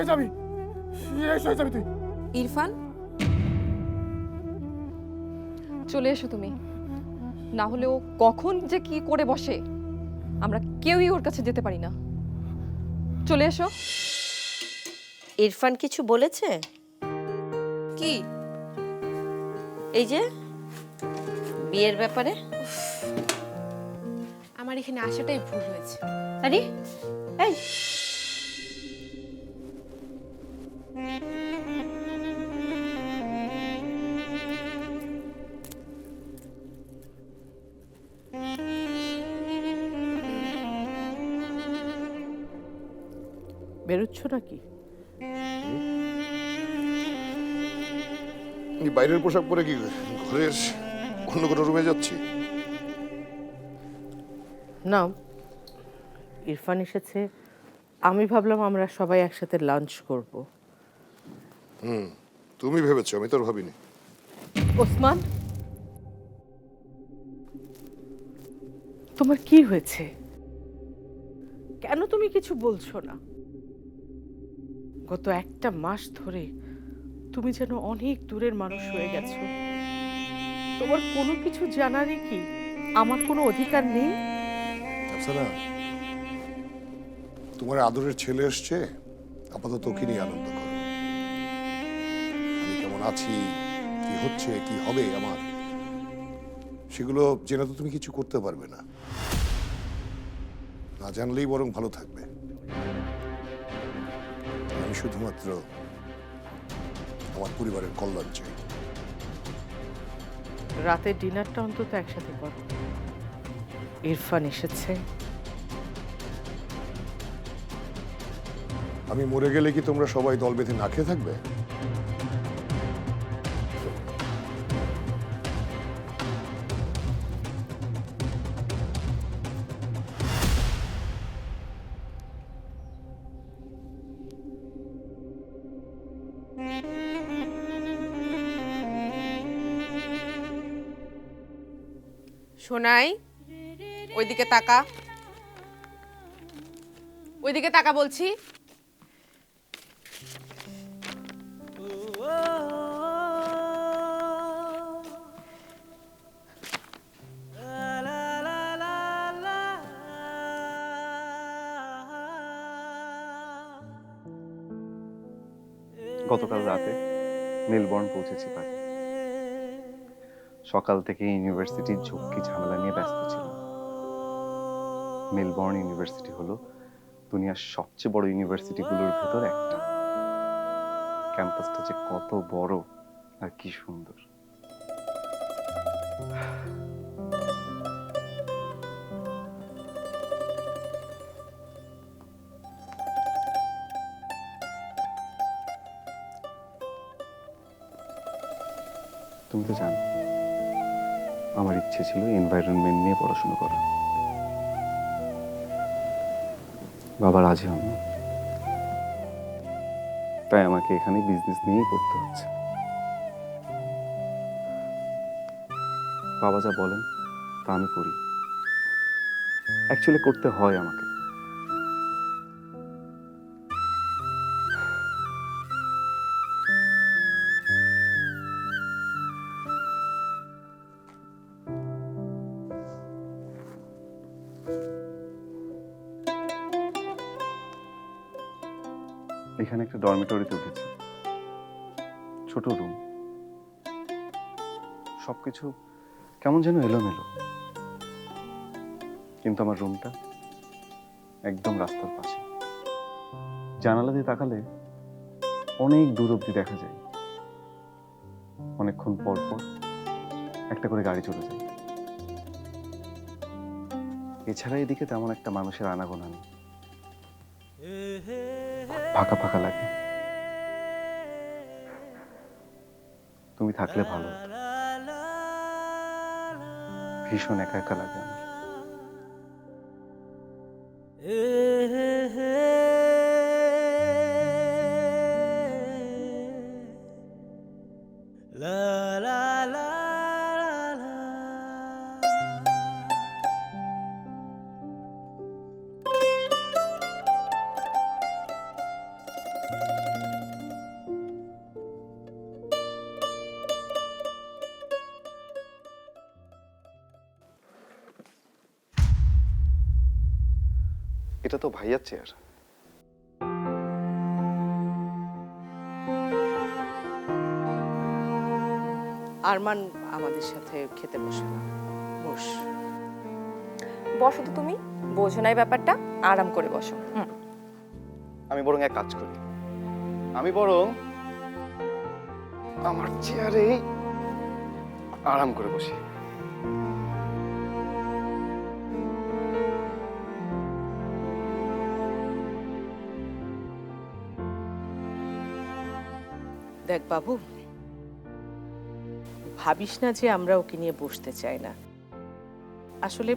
শেষ হয়ে যাবি শেষ হয়ে যাবি তুই ইরফান? চলে এসো তুমি। না হলে ও কখন যে কি করে বসে আমরা কেউই ওর কাছে যেতে পারি না। চলে এসো। ইরফান কিছু বলেছে? কি? এই যে বিয়ের ব্যাপারে? আমার এখানে আসাটাই ভুল হয়েছে। আরে এই বেরোচ্ছ নাকি? বাইরের পোশাক পরে কি ঘরের অন্য কোনো রুমে যাচ্ছি? না ইরফান এসেছে। আমি ভাবলাম আমরা সবাই একসাথে লাঞ্চ করব। হুম তুমি ভেবেছো আমি তো ভাবিনি। ওসমান তোমার কি হয়েছে? কেন তুমি কিছু বলছো না? গত একটা মাস ধরে তুমি যেন অনেক দূরের মানুষ হয়ে গেছো। তোমার কোনো কিছু জানারই কি? আমার কোনো অধিকার নেই? তোমার আদরের ছেলে এসছে, আপাতত ওকে নিয়ে আনন্দ করো। আমি কেমন আছি, কি হচ্ছে, কি হবে আমার, সেগুলো জেনে তো তুমি কিছু করতে পারবে না। না জানলেই বরং ভালো থাকবে। শুধুমাত্র আমার পরিবারের কল্যাণ চাই। রাতের ডিনারটা অন্তত একসাথে করো। ইরফান এসেছে। আমি মরে গেলে কি তোমরা সবাই দল বেঁধে না খেয়ে থাকবে? সোনাই ওইদিকে তাকা। ওইদিকে তাকা বলছি। গতকাল রাতে মেলবোর্ন পৌঁছেছি পারি সকাল থেকে ইউনিভার্সিটির ঝক্কি ঝামেলা নিয়ে ব্যস্ত ছিল মেলবোর্ন ইউনিভার্সিটি হলো দুনিয়ার সবচেয়ে বড় ইউনিভার্সিটিগুলোর ভেতর একটা। ক্যাম্পাসটা যে কত বড় আর কি সুন্দর। তুমি তো জানো। আমার ইচ্ছে ছিল এনভায়রনমেন্ট নিয়ে পড়াশোনা করা। বাবা রাজি হন তাই আমাকে এখানে বিজনেস নিয়েই পড়তে হচ্ছে। বাবা যা বলেন তা আমি করি। অ্যাকচুয়ালি করতে হয় আমাকে। এখানে একটা ডরমিটরিতে উঠেছি। ছোট রুম সবকিছু কেমন যেন এলোমেলো। কিন্তু আমার রুমটা একদম রাস্তার পাশে। জানালা দিয়ে তাকালে অনেক দূর অব্দি দেখা যায়। অনেকক্ষণ পর পর একটা করে গাড়ি চলে যায়। এছাড়া এদিকে তেমন একটা মানুষের আনাগোনা নেই। ফাঁকা ফাঁকা লাগে। তুমি থাকলে ভালো। ভীষণ একা একা লাগে আমার। এটা তো ভাইয়ার চেয়ার আরমান আমাদের সাথে খেতে বসে না। বস। বসো তো তুমি। বোঝো না এই ব্যাপারটা। আরাম করে বসো। আমি বরং এক কাজ করি। আমি বরং আমার চেয়ারে আরাম করে বসি। দেখ বাবু ভাবিস না যে আমরা ওকে নিয়ে বসতে চাই না। আসলে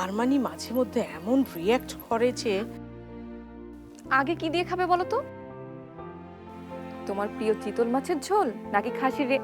আরমানি মাঝে মধ্যে এমন রিয়্যাক্ট করে যে আগে কি দিয়ে খাবে বলো তো? তোমার প্রিয় চিতল মাছের ঝোল নাকি খাসির রে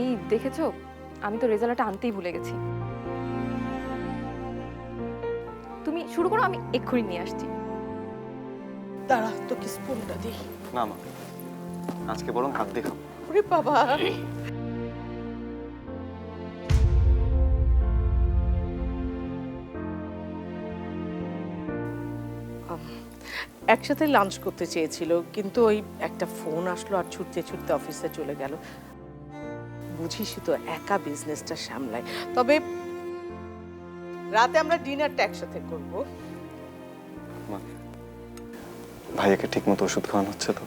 এই দেখেছ? আমি তো রেজাল্টটা আনতেই ভুলে গেছি। তুমি শুরু করো আমি এক্ষুনি নিয়ে আসছি। দাঁড়া তোকে স্পুনটা দিই। না মা। আজকে বরং হাত দিয়ে খাব ওরে বাবা। একসাথে লাঞ্চ করতে চেয়েছিল কিন্তু ওই একটা ফোন আসলো আর ছুটতে ছুটতে অফিসে চলে গেল। বুঝিসই তো একা বিজনেসটা সামলায়। তবে রাতে আমরা ডিনারটা একসাথে করব। ভাইয়াকে ঠিক মতো ওষুধ খাওয়ানো হচ্ছে তো?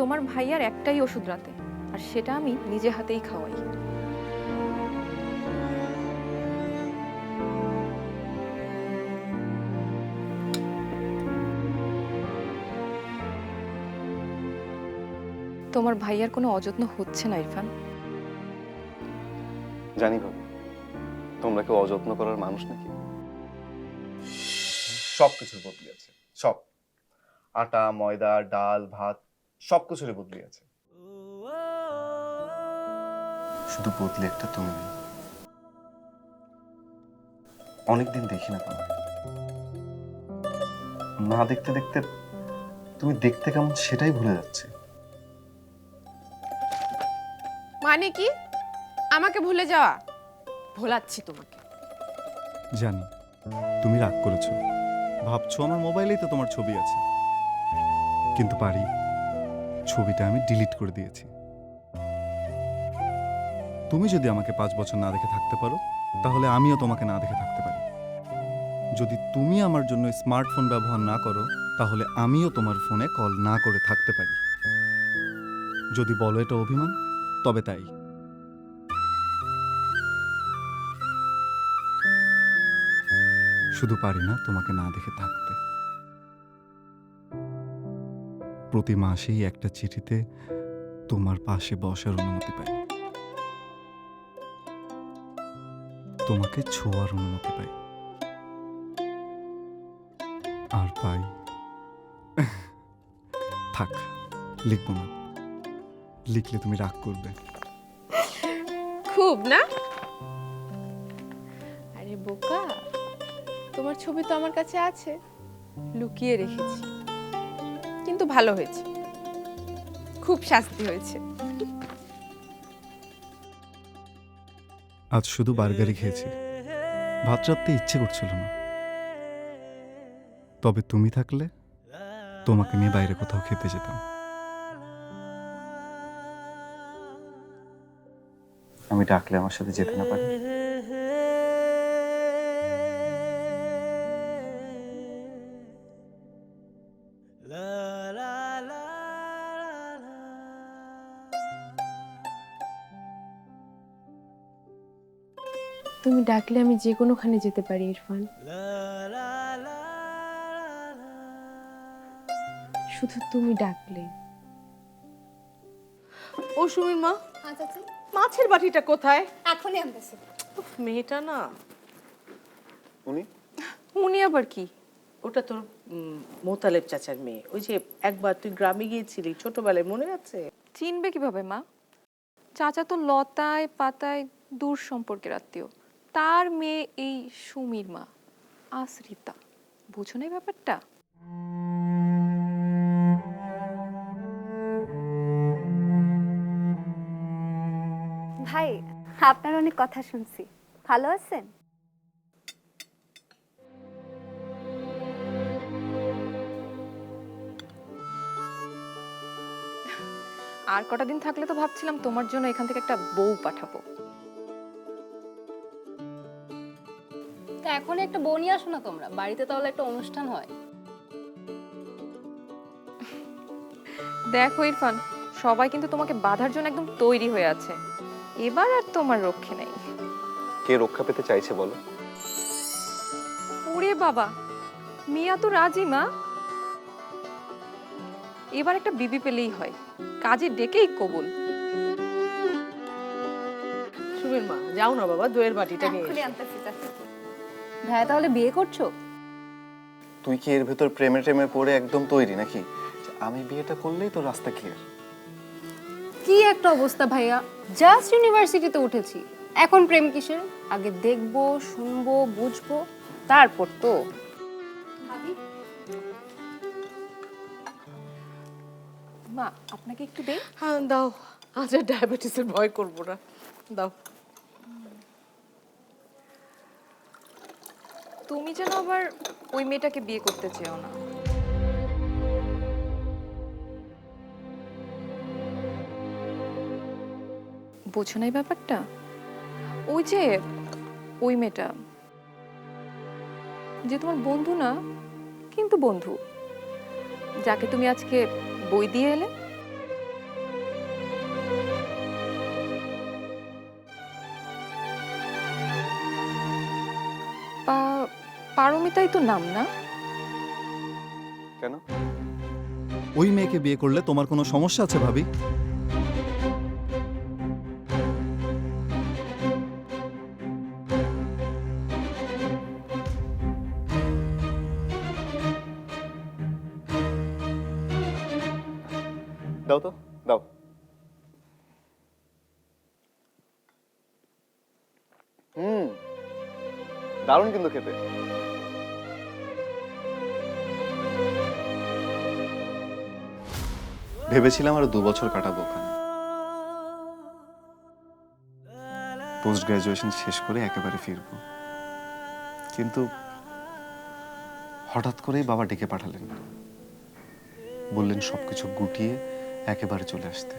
তোমার ভাইয়ার একটাই ওষুধ রাতে আর সেটা আমি নিজে হাতেই খাওয়াই। তোমার ভাইয়ার কোনো অযত্ন হচ্ছে না ইরফান। জানি ভাবি তোমরা কেউ অযত্ন করার মানুষ নাকি? সব কিছুর বদলি আছে সব। আটা ময়দা ডাল ভাত সব বদলি আছে। শুধু বদলে একটা তুমি অনেকদিন দেখি না তোমাকে না দেখতে দেখতে তুমি দেখতে কেমন সেটাই ভুলে যাচ্ছে। মানে কি? আমাকে ভুলে যাওয়া? ভোলাচ্ছি তোমাকে। জানি তুমি রাগ করেছ। ভাবছ আমার মোবাইলেই তো তোমার ছবি আছে। কিন্তু পারি ছবিটা আমি ডিলিট করে দিয়েছি। তুমি যদি আমাকে পাঁচ বছর না দেখে থাকতে পারো, তাহলে আমিও তোমাকে না দেখে থাকতে পারি। যদি তুমি আমার জন্য স্মার্টফোন ব্যবহার না করো, তাহলে আমিও তোমার ফোনে কল না করে থাকতে পারি। যদি বলো এটা অভিমান, তবে তাই। শুধু পারি না তোমাকে না দেখে থাকতে প্রতি মাসেই একটা চিঠিতে তোমার পাশে বসার অনুমতি পাই। তোমাকে ছোঁয়ার অনুমতি পাই। আর পাই। থাক, লিখব না। লিখলে তুমি রাগ করবে। খুব, না? আরে বোকা, তোমার ছবি তো আমার কাছে আছে। লুকিয়ে রেখেছি। কিন্তু ভালো হয়েছে। খুব শাস্তি হয়েছে। আজ শুধু বার্গারই খেয়েছি। ভাত রাখতে ইচ্ছে করছিল না। তবে তুমি থাকলে তোমাকে নিয়ে বাইরে কোথাও খেতে যেতাম। আমি ডাকলে আমার সাথে যেতে না পারি। তুমি ডাকলে আমি যে কোনোখানে যেতে পারি ইরফান। শুধু তুমি ডাকলে। ও সুমির মা মাছের বাটিটা কোথায়? এখনই আনতেছি। মেয়েটা না। উনি? উনি আবার কি? ওটা তোর মোতালেব চাচার মেয়ে। ওই যে একবার তুই গ্রামে গিয়েছিলি ছোটবেলায় মনে আছে? চিনবে কীভাবে মা? চাচা তো লতায় পাতায় দূর সম্পর্কের আত্মীয়। তার মেয়ে এই সুমির মা আশ্রিতা। বুঝো না ব্যাপারটা? ভাই আপনার অনেক কথা শুনছি। ভালো আছেন? আর কটা দিন থাকলে তো ভাবছিলাম তোমার জন্য এখান থেকে একটা বউ পাঠাবো। তা এখন একটা বউ নিয়ে আসো না তোমরা? বাড়িতে তাহলে একটা অনুষ্ঠান হয়। দেখো ইরফান সবাই কিন্তু তোমাকে বাধার জন্য একদম তৈরি হয়ে আছে। এবার আর তোমার রক্ষে নেই। কে রক্ষা পেতে চাইছে বলো? ওরে বাবা মিয়া তো রাজি মা। এবার একটা বিবি পেলেই হয় কাজে ডেকেই কবুল। সুমির মা যাও না বাবা দইয়ের বাটিটা নিয়ে এসো। আনতেছি। ভাইয়া তাহলে বিয়ে করছ? তুই কি এর ভেতর প্রেমে টেমে পড়ে একদম তৈরি নাকি? আমি বিয়েটা করলেই তো রাস্তা ক্লিয়ার কি একটা অবস্থা ভাইয়া? জাস্ট ইউনিভার্সিটিতে উঠেছি। এখন প্রেম কিসের? আগে দেখব শুনব বুঝব তারপর তো। মা আপনাকে একটু দেই? হ্যাঁ দাও। আজ আর ডায়াবেটিসের ভয় করব না। দাও। তুমি যেন আবার ওই মেয়েটাকে বিয়ে করতে চেও না। বোঝো না ব্যাপারটা? ওই যে, ওই মেয়েটা, যে তোমার বন্ধু না, কিন্তু বন্ধু, যাকে তুমি আজকে বই দিয়ে এলে? পারমিতাই তো নাম না। কেন? ওই মেয়েকে বিয়ে করলে তোমার কোনো সমস্যা আছে ভাবি? দাও তো দাও। হুম দারুণ কিন্তু খেতে। ভেবেছিলাম আরও দু বছর কাটাবো ওখানে। পোস্ট গ্রাজুয়েশন শেষ করে একেবারে ফিরবো। কিন্তু হঠাৎ করেই বাবা ডেকে পাঠালেন বললেন সবকিছু গুটিয়ে একেবারে চলে আসতে।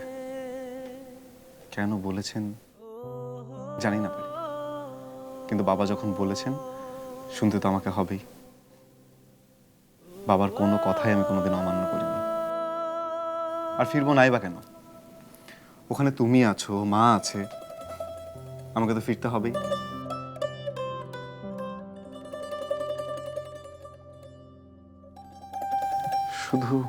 কেন বলেছেন জানি না পারি। কিন্তু বাবা যখন বলেছেন, শুনতে তো আমাকে হবেই। বাবার কোনো কথাই আমি কোনোদিন অমান্য করিনি। আর ফিরবো নাই বা কেন? ওখানে তুমি আছো, মা আছে। আমাকে তো ফিরতে হবেই। শুধু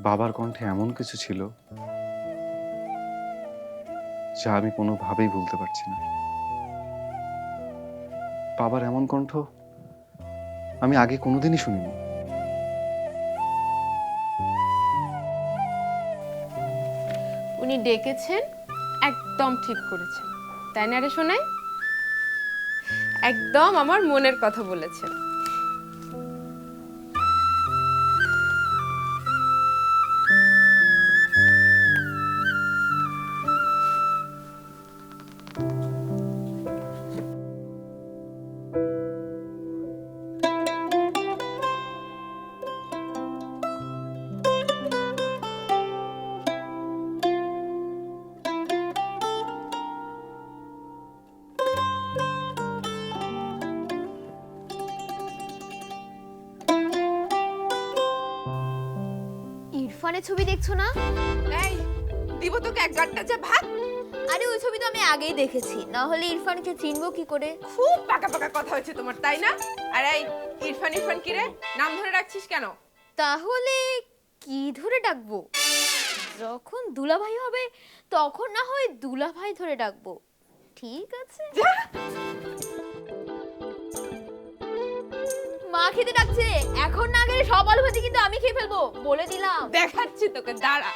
বাবার কণ্ঠে এমন কিছু ছিল যা আমি কোনোভাবেই ভুলতে পারছি না। বাবার এমন কণ্ঠ আমি আগে কোনোদিনই শুনিনি। ডেকেছেন একদম ঠিক করেছেন। তাই না রে শোনাই একদম আমার মনের কথা বলেছেন। ইরফানের ছবি দেখছ না? এই দিব তোকে এক গাঁটটা যা ভাত আরে ওই ছবি তো আমি আগেই দেখেছি। না হলে ইরফানকে চিনবো কি করে? খুব পাকা পাকা কথা হচ্ছে তোমার তাই না? আর এই ইরফান ইরফান কি রে? নাম ধরে রাখছিস কেন? তাহলে কি ধরে ডাকবো? যখন দুলাভাই হবে তখন না হয় দুলাভাই ধরে ডাকবো। ঠিক আছে? মা খেতে ডাকছে। এখন না গেলে সব আলু ভাজি কিন্তু আমি খেয়ে ফেলব। বলে দিলাম। দেখাচ্ছি তোকে দাঁড়া।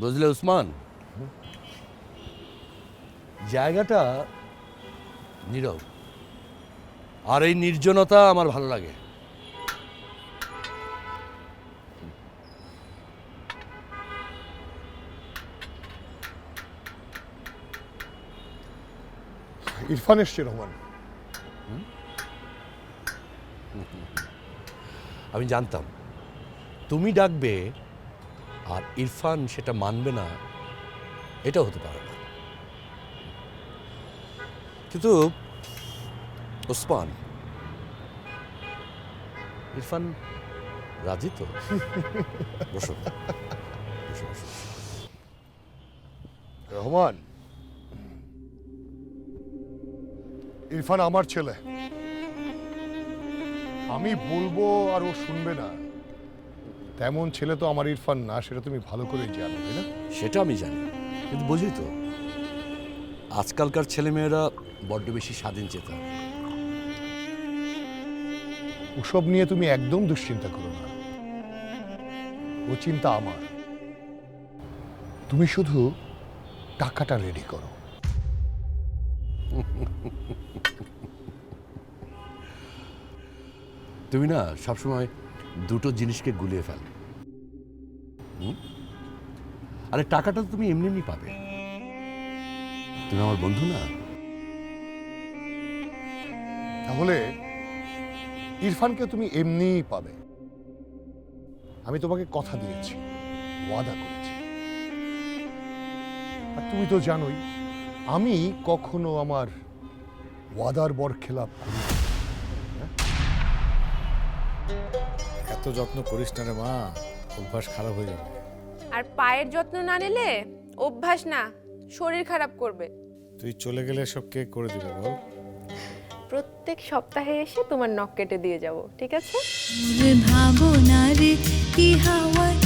বুঝলে উসমান? জায়গাটা নীরব। আর এই নির্জনতা আমার ভালো লাগে। ইরফান এসছে রহমান। আমি জানতাম। তুমি ডাকবে আর ইরফান সেটা মানবে না এটা হতে পারে না। কিন্তু ওসমান। ইরফান রাজি তো? বসো বসো বসো। রহমান ইরফান আমার ছেলে। আমি বলব আর ও শুনবে না। তেমন ছেলে তো আমার ইরফান না সেটা তুমি ভালো করে জানো তাই না? সেটা আমি জানি কিন্তু বুঝলি তো আজকালকার ছেলেমেয়েরা বড্ড বেশি স্বাধীন চেতা ওসব নিয়ে তুমি একদম দুশ্চিন্তা করো না। ও চিন্তা আমার। তুমি শুধু টাকাটা রেডি করো। তুমি না সবসময় দুটো জিনিসকে গুলিয়ে ফেল? আরে টাকাটা তো তুমি এমনি এমনি পাবে। তুমি আমার বন্ধু না? তাহলে ইরফানকে তুমি এমনিই পাবে। আমি তোমাকে কথা দিয়েছি ওয়াদা করেছি। আর তুমি তো জানোই আমি কখনো আমার ওয়াদার বর খেলাপ করি না। এত যত্ন করিস না রে মা অভ্যাস খারাপ হয়ে যাবে। আর পায়ের যত্ন না নিলে অভ্যাস না শরীর খারাপ করবে। তুই চলে গেলে সব কে করে দিবে বল? প্রত্যেক সপ্তাহে এসে তোমার নখ কেটে দিয়ে যাব ঠিক আছে? ভাবনার কি হাওয়ায়